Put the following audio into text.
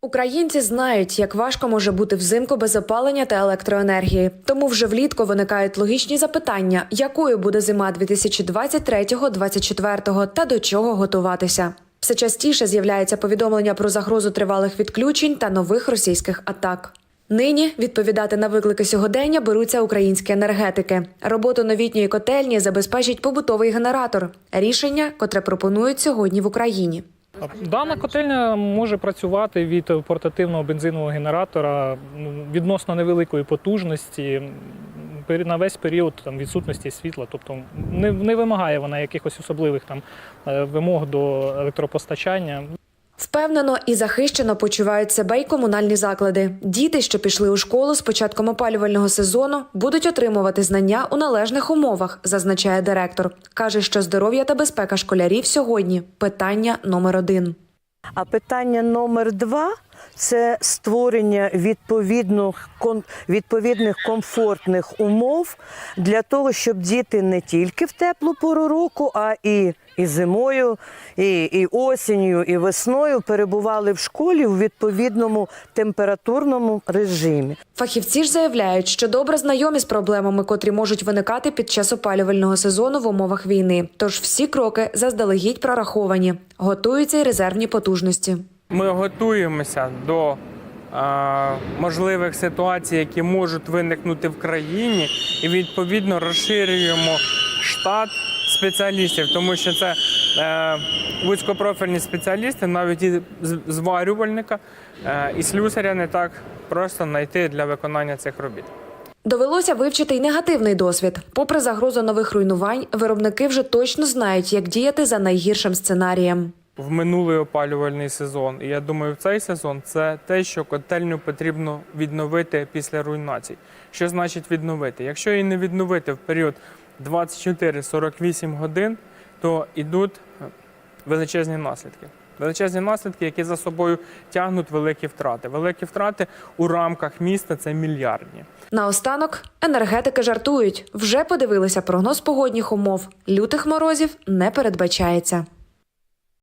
Українці знають, як важко може бути взимку без опалення та електроенергії. Тому вже влітку виникають логічні запитання, якою буде зима 2023-2024 та до чого готуватися. Все частіше з'являється повідомлення про загрозу тривалих відключень та нових російських атак. Нині відповідати на виклики сьогодення беруться українські енергетики. Роботу новітньої котельні забезпечить побутовий генератор. Рішення, котре пропонують сьогодні в Україні. Дана котельня може працювати від портативного бензинового генератора відносно невеликої потужності на весь період там, відсутності світла. Тобто не, не вимагає вона якихось особливих там е, вимог до електропостачання. Впевнено і захищено почувають себе й комунальні заклади. Діти, що пішли у школу з початком опалювального сезону, будуть отримувати знання у належних умовах, зазначає директор. каже, що здоров'я та безпека школярів сьогодні питання номер один. А питання номер два це створення відповідних, відповідних комфортних умов для того, щоб діти не тільки в теплу пору року, а і, і зимою, і, і осінню, і весною перебували в школі у відповідному температурному режимі. Фахівці ж заявляють, що добре знайомі з проблемами, котрі можуть виникати під час опалювального сезону в умовах війни. Тож всі кроки заздалегідь прораховані, готуються й резервні потужності. Ми готуємося до е, можливих ситуацій, які можуть виникнути в країні, і відповідно розширюємо штат спеціалістів, тому що це е, вузькопрофільні спеціалісти, навіть і зварювальника е, і слюсаря не так просто знайти для виконання цих робіт. Довелося вивчити й негативний досвід. Попри загрозу нових руйнувань, виробники вже точно знають, як діяти за найгіршим сценарієм. В минулий опалювальний сезон. І я думаю, в цей сезон це те, що котельню потрібно відновити після руйнацій. Що значить відновити? Якщо її не відновити в період 24-48 годин, то йдуть е, величезні наслідки. Величезні наслідки, які за собою тягнуть великі втрати. Великі втрати у рамках міста це мільярдні. Наостанок енергетики жартують. Вже подивилися прогноз погодних умов. Лютих морозів не передбачається.